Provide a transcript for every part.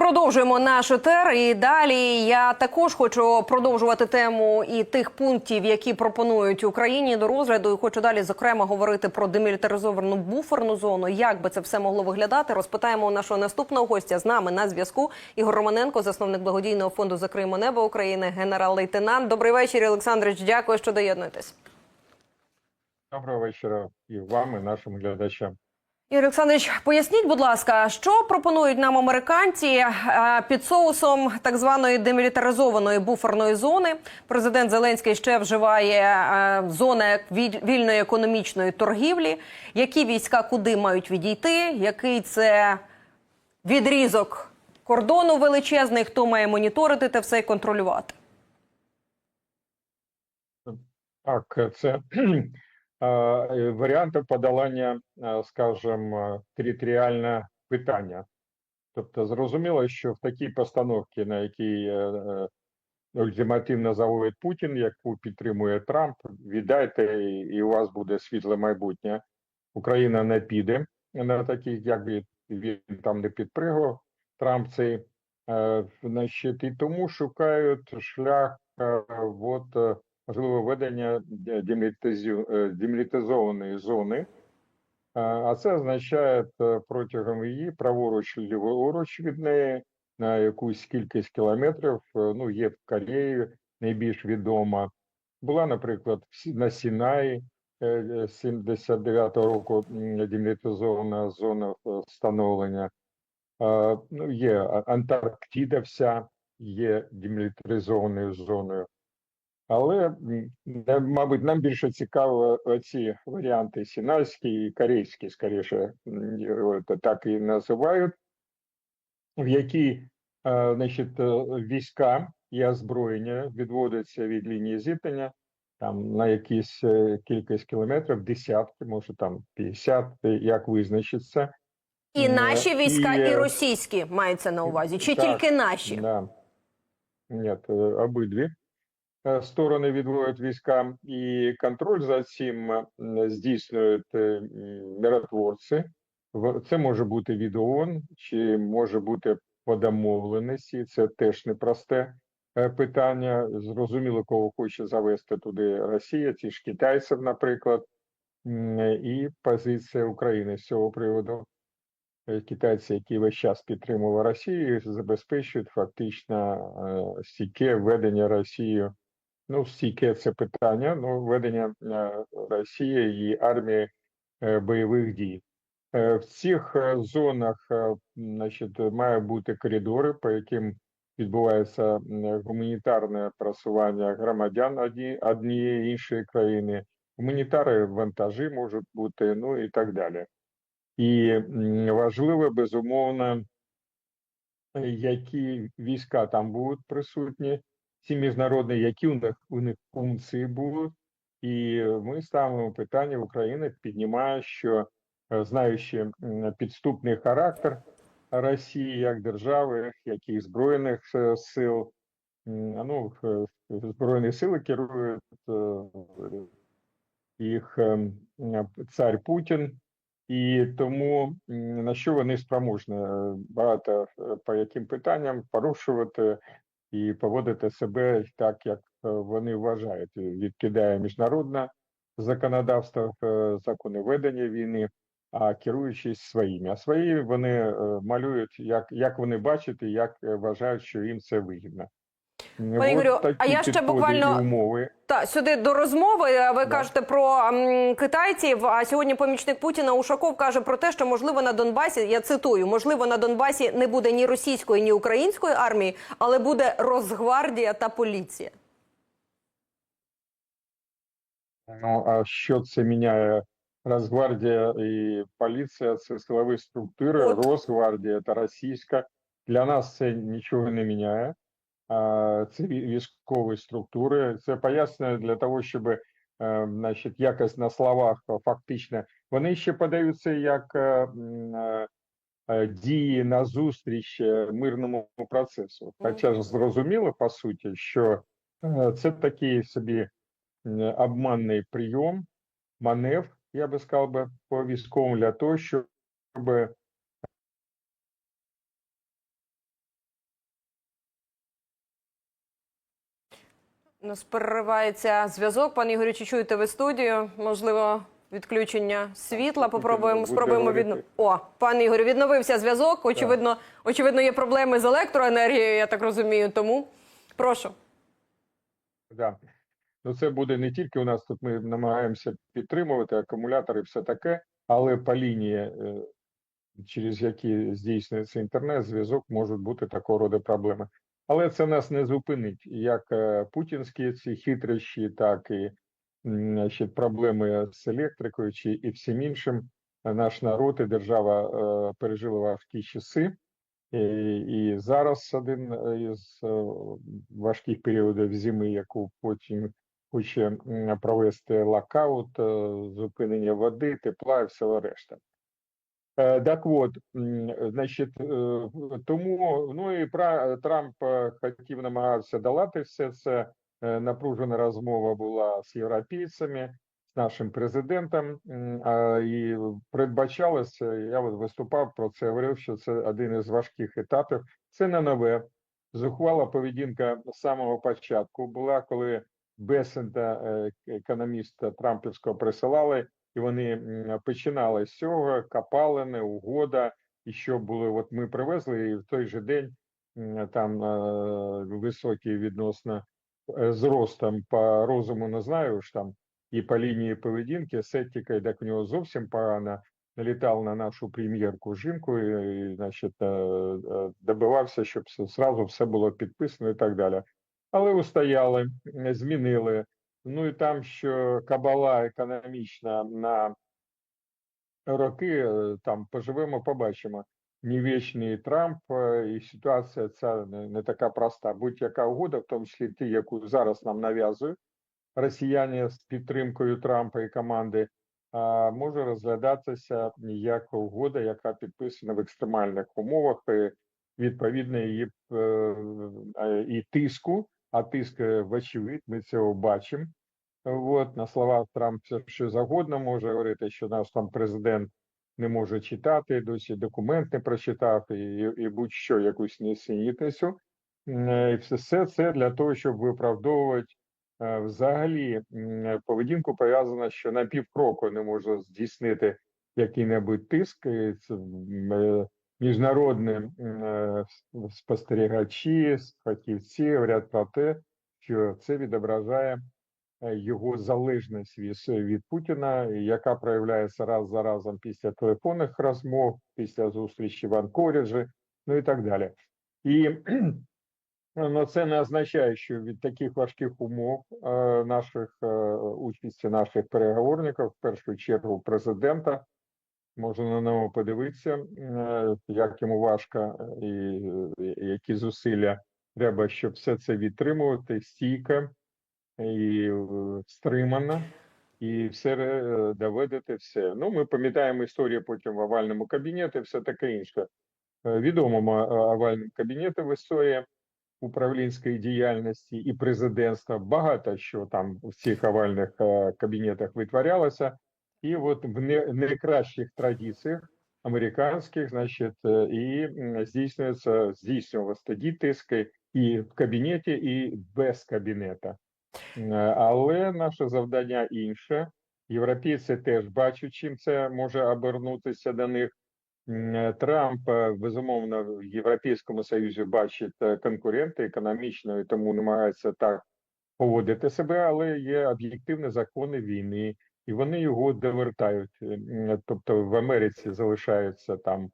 Продовжуємо наш етер. І далі я також хочу продовжувати тему і тих пунктів, які пропонують Україні до розгляду. І хочу далі зокрема говорити про демілітаризовану буферну зону. Як би це все могло виглядати? Розпитаємо у нашого наступного гостя з нами на зв'язку. Ігор Романенко, засновник благодійного фонду «Закриємо небо України, генерал-лейтенант. Добрий вечір, Олександрович. Дякую, що доєднуєтесь. Доброго вечора і вам, і нашим глядачам. Ігор Олександрович, поясніть, будь ласка, що пропонують нам американці е, під соусом так званої демілітаризованої буферної зони. Президент Зеленський ще вживає е, зони віль- вільної економічної торгівлі. Які війська куди мають відійти? Який це відрізок кордону величезний? Хто має моніторити те все і контролювати? Так, це е, варіанти подолання, е, скажімо, територіальне питання. Тобто, зрозуміло, що в такій постановці, на якій е, е, ультимативно заводить Путін, яку підтримує Трамп, віддайте, і у вас буде світле майбутнє. Україна не піде на таких, якби він там не підпригав, Трамп цей. Е, Значить, і тому шукають шлях е, от, е, можливо введення де- демілітазю- е, демілітизованої зони. Е, А це означає е, протягом її праворуч ліворуч від неї на якусь кількість кілометрів. е, Ну, є в Кореї найбільш відома. Була, наприклад, на Сінаї е, е, 79-го року демілітизована зона е, встановлення. Е, Ну, є Антарктида вся є демілітаризованою зоною. Але, мабуть, нам більше цікаво ці варіанти сінайські і корейські, скоріше, так і називають, в які е, значить, е, війська і озброєння відводяться від лінії зіткнення там на якісь е, кількість кілометрів, десятки, може там 50, як визначиться. І наші війська, і, і, російські мається на увазі, чи так, тільки наші? Да. Е, обидві сторони відводять війська, і контроль за цим е, здійснюють е, миротворці. Це може бути від ООН, чи може бути по домовленості. Це теж непросте е, питання. Зрозуміло, кого хоче завести туди Росія, ті ж китайців, наприклад, і позиція України з цього приводу е, китайці, які весь час підтримували Росію, забезпечують фактично е, стійке введення Росії. Ну, стійке це питання, ну, введення е, Росії і армії е, бойових дій. Е, В цих зонах значить, має бути коридори, по яким відбувається гуманітарне просування громадян одні, однієї іншої країни. Гуманітари вантажі можуть бути, ну і так далі. І важливо, безумовно, які війська там будуть присутні, ці міжнародні, які у них, у них функції будуть. І ми ставимо питання в піднімає, що е, знаючи підступний характер Росії як держави, як і збройних е, сил, ну, е, збройні сили керують їх цар Путін. І тому на що вони спроможні багато по яким питанням порушувати і поводити себе так, як е, вони вважають, відкидає міжнародне законодавство, е, закони ведення війни, а керуючись своїми. А свої вони е, малюють, як, як вони бачать і як вважають, що їм це вигідно. М, Пане Ігорю, а я ще буквально- умови. Та сюди до розмови е, ви Да. кажете про м, китайців. А сьогодні помічник Путіна Ушаков каже про те, що можливо на Донбасі, я цитую, можливо, на Донбасі не буде ні російської, ні української армії, але буде Росгвардія та поліція. Ну, а що це міняє? Росгвардія і поліція це силові структури, От. Росгвардія та російська. Для нас це нічого не міняє. Це військові структури. Це пояснює для того, щоб е, значить, якось на словах фактично. Вони ще подаються як е, е, дії на зустріч мирному процесу. Хоча ж зрозуміло, по суті, що це такий собі обманний прийом, маневр, я би сказав би, по військовому для того, щоб нас переривається зв'язок. Пане Ігорю, чи чуєте ви студію? Можливо, відключення світла. Попробуємо спробуємо відно. О, пане Ігорю, відновився зв'язок. Очевидно, очевидно, є проблеми з електроенергією. Я так розумію. Тому прошу. Да. Ну, це буде не тільки у нас тут. Ми намагаємося підтримувати акумулятори, все таке, але по лінії, е, через які здійснюється інтернет, зв'язок можуть бути такого роду проблеми. Але це нас не зупинить, як е, путінські ці хитрощі, так і значить, проблеми з електрикою чи і всім іншим. Наш народ і держава е, пережили важкі часи. І, і зараз один із е, важких періодів зими, яку потім хоче провести локаут, зупинення води, тепла і всього решта. Е, Так от, м, значить, е, тому ну і пра- Трамп е, хотів намагався долати все це. Напружена розмова була з європейцями, з нашим президентом, і передбачалося, я от виступав про це, говорив, що це один із важких етапів. Це не нове. Зухвала поведінка з самого початку була, коли Бесента, економіста Трампівського, присилали, і вони починали з цього, капалини, угода, і що були, от ми привезли, і в той же день там е, високий відносно е, зростом по розуму не знаю ж там, і по лінії поведінки, етикою, так у нього зовсім погано, налітав на нашу прем'єрку жінку і, значить, е, добивався, щоб зразу все було підписано і так далі. Але устояли, змінили. Ну і там, що кабала економічна на роки, е, там поживемо, побачимо. Не вічний Трамп, е, і ситуація ця не, така проста. Будь-яка угода, в тому числі ті, яку зараз нам нав'язують росіяни з підтримкою Трампа і команди, може розглядатися як угода, яка підписана в екстремальних умовах, і, відповідно її е, і тиску, а тиск вочевидь, ми цього бачимо. От на словах Трамп все що завгодно може говорити, що наш там президент не може читати, досі документ не прочитав, і, і будь-що якусь несенітницю. І все, це для того, щоб виправдовувати е, взагалі поведінку пов'язана, що на півкроку не може здійснити який-небудь тиск. Це, е, Міжнародні е, спостерігачі, фахівці говорять про те, що це відображає е, його залежність від, від Путіна, яка проявляється раз за разом після телефонних розмов, після зустрічі в Анкоріджі, ну і так далі. І Ну, це не означає, що від таких важких умов е, наших е, участі наших переговорників, в першу чергу президента, можна на нього подивитися, е, як йому важко і, і які зусилля треба, щоб все це відтримувати стійко і е, стримано, і все е, доведете все. Ну, ми пам'ятаємо історію потім в овальному кабінеті, все таке інше. Е, Відомому е, овальному кабінеті в історії управлінської діяльності і президентства. Багато що там в цих овальних е, кабінетах витворялося, і от в не, найкращих традиціях американських, значить, і здійснюється здійснювалося тоді тиски і в кабінеті, і без кабінета. Але наше завдання інше. Європейці теж бачать, чим це може обернутися до них. Трамп е, безумовно в Європейському Союзі бачить е, конкурента економічно і тому намагається так поводити себе, але є об'єктивні закони війни, і вони його довертають. Е, Тобто в Америці залишається там е,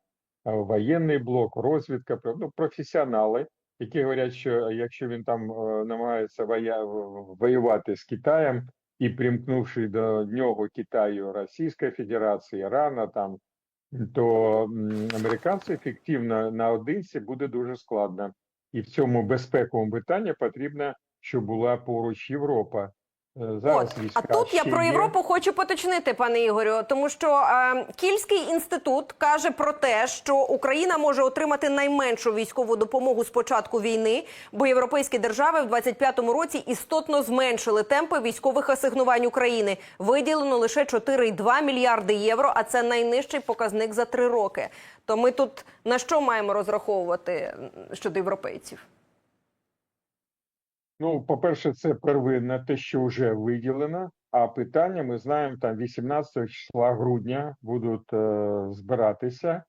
воєнний блок, розвідка, ну, професіонали, які говорять, що якщо він там е, намагається воювати з Китаєм і примкнувши до нього Китаю Російська Федерація, Ірана там то американці ефективно наодинці буде дуже складно. І в цьому безпековому питанні потрібно, щоб була поруч Європа. Е, Зараз От, а тут я про є. Європу хочу поточнити, пане Ігорю, тому що е, Кільський інститут каже про те, що Україна може отримати найменшу військову допомогу з початку війни, бо європейські держави в 25-му році істотно зменшили темпи військових асигнувань України. Виділено лише 4,2 мільярди євро, а це найнижчий показник за три роки. То ми тут на що маємо розраховувати щодо європейців? Ну, по-перше, це первинне, те, що вже виділено. А питання ми знаємо, там 18 числа грудня будуть е, збиратися.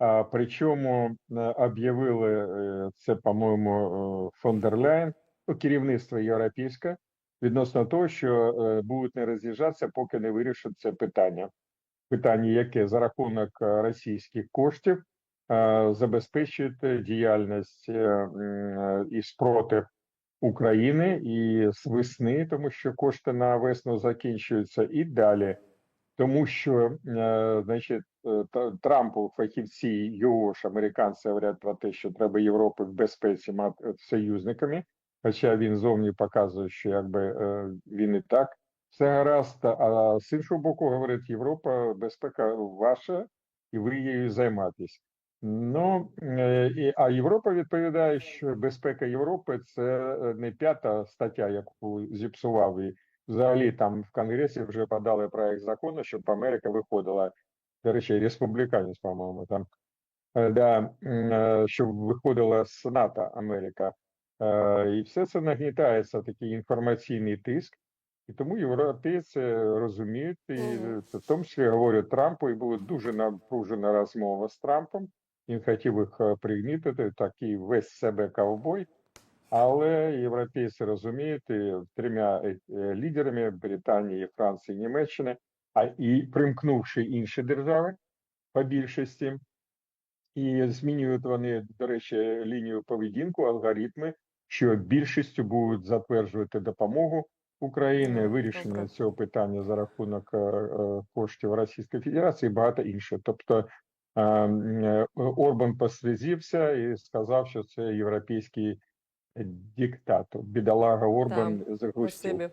А, причому е, об'явили е, це, по-моєму, е, фон дер Ляйн, ну, керівництво європейське, відносно того, що будуть не роз'їжджатися, поки не вирішать це питання. Питання, яке за рахунок російських коштів е, діяльність і спротив України і з весни, тому що кошти на весну закінчуються, і далі. Тому що, е, значить, е, Трампу фахівці його ж американці говорять про те, що треба Європи в безпеці мати е, союзниками. Хоча він зовні показує, що якби він і так все гаразд. А з іншого боку, говорить, Європа безпека ваша, і ви її займатесь. Ну е, і а Європа відповідає, що безпека Європи це е, не п'ята стаття, яку зіпсував і взагалі там в Конгресі вже подали проект закону, щоб Америка виходила. До речі, республіканець, по-моєму, там е, да, щоб виходила з НАТО Америка. І все це нагнітається такий інформаційний тиск. І тому європейці розуміють, і в тому числі говорять Трампу, і була дуже напружена розмова з Трампом. Він хотів їх пригнітити, такий весь себе ковбой. Але європейці розуміють і трьома е, е, лідерами Британії, Франції, Німеччини, а і примкнувши інші держави по більшості, і змінюють вони, до речі, лінію поведінку, алгоритми, що більшістю будуть затверджувати допомогу України, вирішення цього питання за рахунок е, коштів Російської Федерації, і багато інше. Тобто Орбан послізівся і сказав, що це європейський диктатор. Бідолага Орбан загрустів. Спасибі.